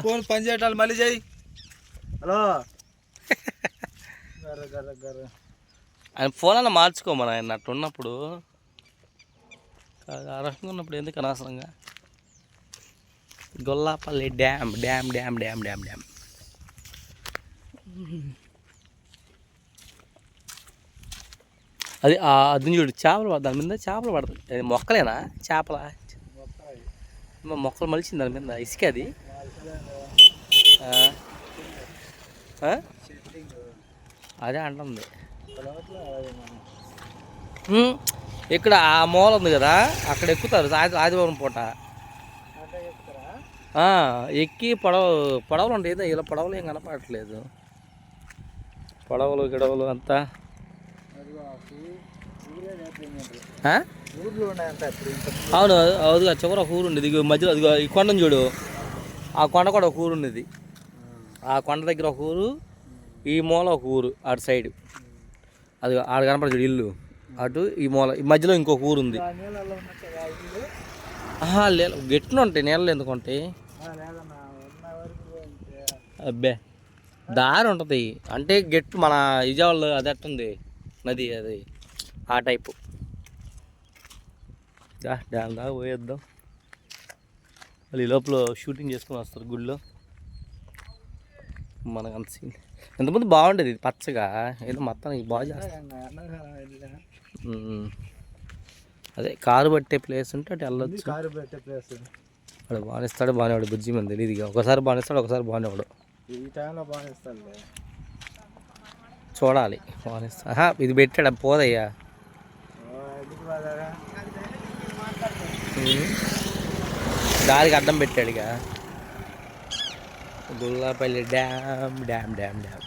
Phone పని చేయటాలు మళ్ళీ చేయి. హలో. ఆయన ఫోన్ అన్న మార్చుకోమని ఆయన అట్లా ఉన్నప్పుడు. కాదు, ఆ రకంగా ఉన్నప్పుడు ఎందుకు అనవసరంగా? Gollapalli dam dam dam dam dam dam. అది ఆ అది చూడు చేపలు పడ- దాని మీద చేపలు పడతాయి. అది మొక్కలేనా? చేపల? మొక్కలు మలిచింది దాని మీద ఇసుక అది? అదే అంటుంది. ఇక్కడ ఆ మూల ఉంది కదా అక్కడ ఎక్కుతారు ఆది- ఆదివారం పూట. ఎక్కి పడవ పడవలు ఉంటాయి ఏదో ఇలా పడవలు ఏం కనపడట్లేదు. పడవలు గిడవలు అంతా. అవును అవుదుగా చివర ఒక ఊరు ఉండేది ఇగో మధ్యలో అదిగో ఈ కొండను చూడు. ఆ కొండ కూడా ఒక ఊరు ఉన్నది. ఆ కొండ దగ్గర ఒక ఊరు ఈ మూల ఒక ఊరు అటు సైడ్ అది ఆడ కనపడదు ఇల్లు. అటు ఈ మూల ఈ మధ్యలో ఇంకొక ఊరు ఉంది. ఆహా లే గెట్లు ఉంటాయి నీళ్ళు ఎందుకు ఉంటాయి? అబ్బే దారి ఉంటుంది. అంటే గెట్టు మన విజయవాడలో అది ఎట్టుంది? నది అది ఆ టైపు దాని దాకా పోయేద్దాం. మళ్ళీ ఈ లోపల షూటింగ్ చేసుకుని వస్తారు గుడిలో. మనకు అంత సీన్ ఎంతమంది బాగుండేది ఇది పచ్చగా. ఏదో మొత్తానికి బాగా వెళ్ళా. ఉమ్. అదే కారు పట్టే ప్లేస్ ఉంటే అటు వెళ్ళొచ్చు. కారు పెట్టే ప్లేస్ వాడు బానిస్తాడు బానేవాడు బుజ్జి మంది తెలియదు ఇక. ఒకసారి బానిస్తాడు ఒకసారి బానేవాడు. ఈ టైంలో బాగా ఇస్తారులే చూడాలి. బానిస్తా. ఆహా, ఇది పెట్టాడు పోదయ్యా ఓ, ఎందుకు బాగా ఉమ్. దారికి అడ్డం పెట్టాడు ఇక. Gullapalli dam dam dam dam.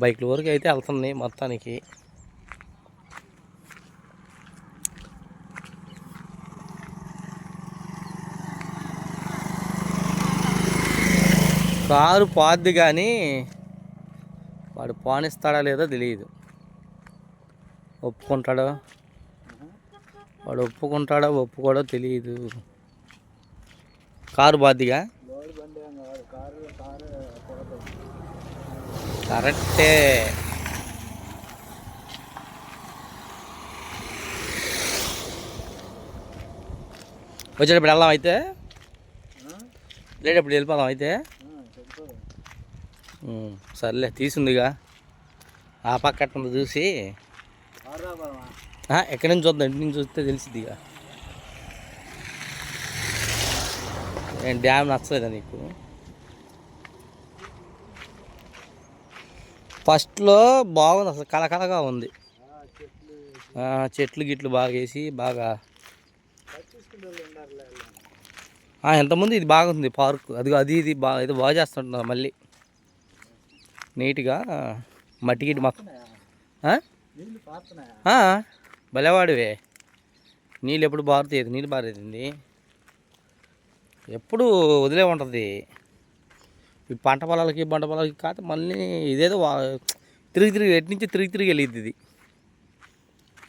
బైక్ల వరకు అయితే వెళ్తుంది మొత్తానికి. కారు పోద్ది కానీ వాడు పోనిస్తాడా లేదో తెలియదు ఒప్పుకుంటాడో? వాడు ఒప్పుకుంటాడో ఒప్పుకోడో తెలియదు కారు బాధ్యగా కరెక్టే. వచ్చేటప్పుడు వెళ్దాం అయితే? లేటప్పుడు వెళ్ళిపోదాం అయితే? సర్లే తీసుందిగా. ఆ పక్క చూసి. ఎక్కడి నుంచి చూద్దాం ఇంటి నుంచి చూస్తే తెలిసిద్ది ఇక. నేను డ్యామ్ నచ్చలేదా నీకు? ఫస్ట్లో బాగుంది అసలు కలకలగా ఉంది. చెట్లు గిట్లు బాగా వేసి బాగా. ఎంతమంది? ఇది బాగుంది పార్క్. అది అది ఇది బాగా ఇది బాగా చేస్తుంటున్నారు మళ్ళీ. నీట్గా మట్టి గిట్టి మొత్తం నీళ్ళు భలేవాడివే. నీళ్ళు ఎప్పుడు బారుతాయి? నీళ్ళు బారేది ఎప్పుడు వదిలే ఉంటుంది. ఈ పంట పొలాలకి పంట పొలాలకి కాదు మళ్ళీ ఇదేదో తిరిగి తిరిగి ఎటు నుంచి తిరిగి తిరిగి వెళ్ళిద్ది ఇది.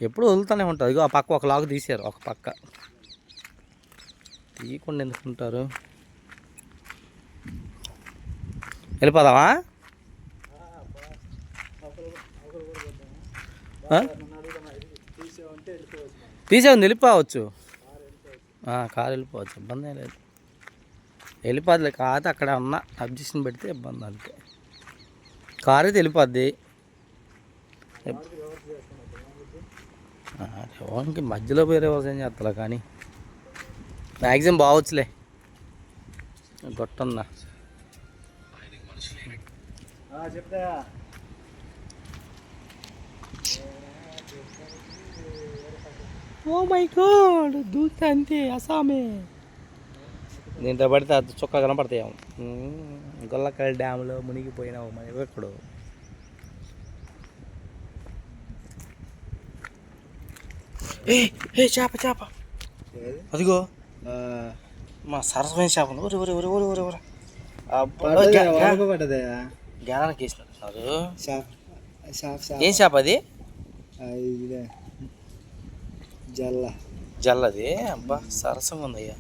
ఎప్పుడు వదులుతూనే ఉంటుంది ఇగో ఆ పక్క ఒక లాగు తీసారు ఒక పక్క. తీయకుండా ఎందుకుంటారు వెళ్ళిపోదామా ఆ? నన్ను అడుగుతున్నా ఇది తీసే ఉంటే వెళ్ళిపోవచ్చు. వెళ్ళిపోవచ్చు కారు వెళ్ళిపోవచ్చు ఇబ్బంది లేదు. వెళ్ళిపోద్ది కాదు అక్కడ ఉన్న అబ్జెక్షన్ పెడితే ఇబ్బంది అంతే. కారు అయితే వెళ్ళిపోద్ది. మధ్యలో పోయి రివర్స్ ఏం చేస్తా కానీ. మ్యాక్సిమం బావచ్చులే గొట్టందా. చెప్తా ఓ మై గాడ్ దూకితే అంతే అసామే. దీంట్లో పడితే అది చుక్క కనపడతాయేమో గొల్లకల్ డ్యామ్లో మునిగిపోయినావు మన ఎక్కడు ఏ ఏ చేప చేప. అదిగో. మా సరసమైన చేప ఉంది. ఊరి ఊరి ఊరి ఊరి పడ్డదే జ్ఞానానికి షాప్ ఏం చేప అది? జల్ల. జల్లది? అబ్బా సరసంగా ఉందయ్యా.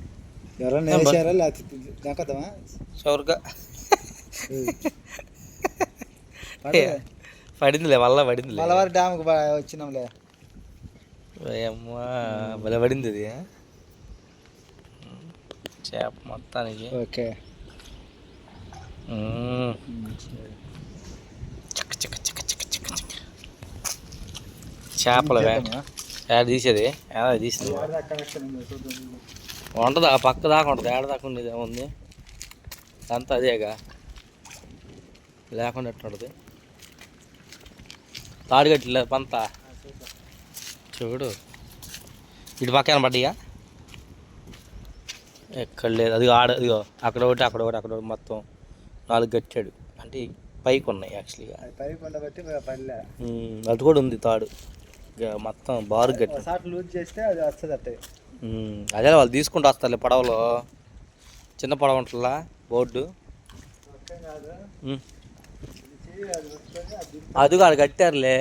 ఎవరన్నా వేసారా లేకపోతే దక్కదమా షవర్గా. పడిందిలే వల్ల పడిందిలే. మలవారి డ్యామ్కి వచ్చినాంలే. అమ్మా భలే పడింది అది చేప మొత్తానికి. ఓకే. మ్మ్. చక్క ఏడ తీసేది? ఏడ తీసేది. ఉంటుంది ఆ పక్క దాకా ఉంటుంది. ఏడ దాకా ఉండేది ఏముంది అంతా అదేగా. లేకుండా ఎట్లా ఉంటుంది? తాడుగట్టిలే పంత? చూడు. ఇటు పక్కన పడ్డాయా ఎక్కడ లేదు. అది ఆడ అదిగో. అక్కడ ఒకటి అక్కడ ఒకటి అక్కడ ఒకటి మొత్తం నాలుగు గట్టాడు. అంటే పైకి ఉన్నాయి యాక్చువల్గా పై కొండ ఉంది తాడు. మొత్తం బారు గట్టి. లూజ్ చేస్తే అది వస్తుంది అట్టే అదే వాళ్ళు తీసుకుంటూ వస్తారులే పడవలో. చిన్న పడవ ఉంటుందా బోర్డు. కాదు అది అది కట్టారులే.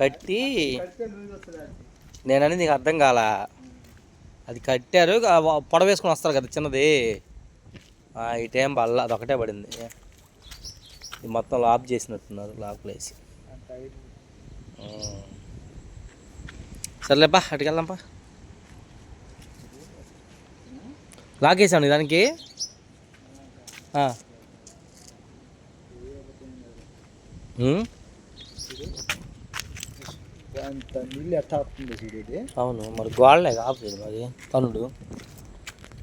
కట్టి నేనని నీకు అర్థం కాల? అది కట్టారు పొడవ వేసుకొని వస్తారు కదా చిన్నది. ఈ టైం బల్ల అది ఒకటే పడింది. ఇది మొత్తం లాక్ చేసినట్టున్నారు లాక్లు వేసి. సర్లేపా అటుకి లాగేసాను దానికి అంత నీళ్ళు ఎట్టా ఇది అవును మరి గోడలే కాపలేదు మరి తనుడు.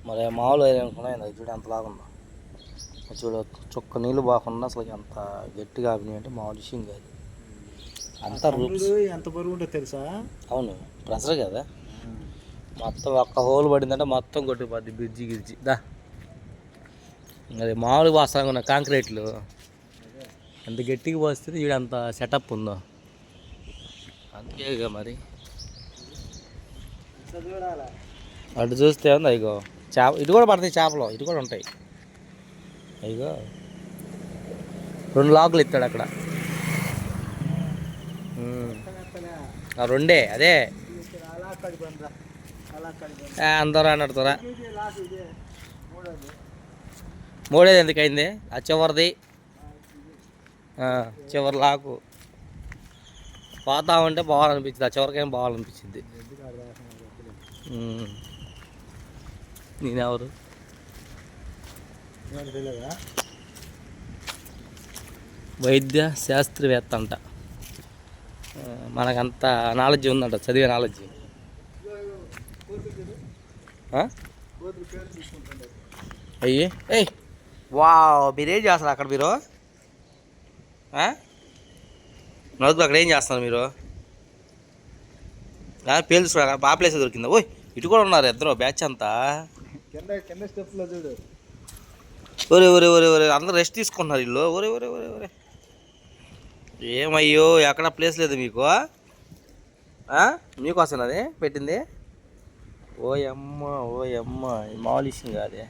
మరి మామూలు అనుకున్నాయి అది చూడు ఎంత లాగుందా. చూడు చుక్క నీళ్ళు బాగుండా అసలు ఎంత గట్టిగా ఆపినాయి అంటే మామూలు విషయం కాదు అంతా రూప్స్. ఎంత బరువు ఉంటుందో తెలుసా? అవును ప్రెషర్ కదా. మొత్తం ఒక్క హోల్ పడిందంటే మొత్తం కొట్టిపోద్ది బ్రిడ్జి గిడ్జి దా. అది మామూలుగా పోస్తాం ఉన్న కాంక్రీట్లు. ఎంత గట్టిగా పోస్తే ఈడ అంత సెటప్ ఉందో. అందుకే ఇక మరి. అటు చూస్తే ఉంది అయ్యో చేప ఇటు కూడా పడతాయి చేపలు. ఇటు కూడా ఉంటాయి. అయ్యో. రెండు లాకులు ఇస్తాడు అక్కడ. రెండే అదే. అందరూ అన్నడుతారా మూడోది ఎందుకైంది? ఆ చివరిది. చివరి లాకు. పోతా ఉంటే పోవాలనిపించింది ఆ చివరికేం. ఉమ్. నేనెవరు? వైద్య శాస్త్రవేత్త అంట. మనకంత నాలెడ్జ్ ఉందంట చదివే నాలెడ్జ్ పేరు అయ్యి ఏయ్ వా మీరేం చేస్తారు అక్కడ మీరు? నలుగురు అక్కడ ఏం చేస్తున్నారు మీరు? పేలుసు ఆ ప్లేస్ దొరికిందా. ఓయ్ ఇటు కూడా ఉన్నారు ఇద్దరు బ్యాచ్ అంతా. చూడు. ఒరే ఒరే ఒరే ఒరే అందరు రెస్ట్ తీసుకుంటున్నారు ఇల్లు ఒరే ఒరే ఒరే ఒరే ఏమయ్యో ఎక్కడ ప్లేస్ లేదు మీకు? మీకోసం అది పెట్టింది? ఓయమ్మ ఓయమ్మ మాలిషింగ్ అమ్మ కాదే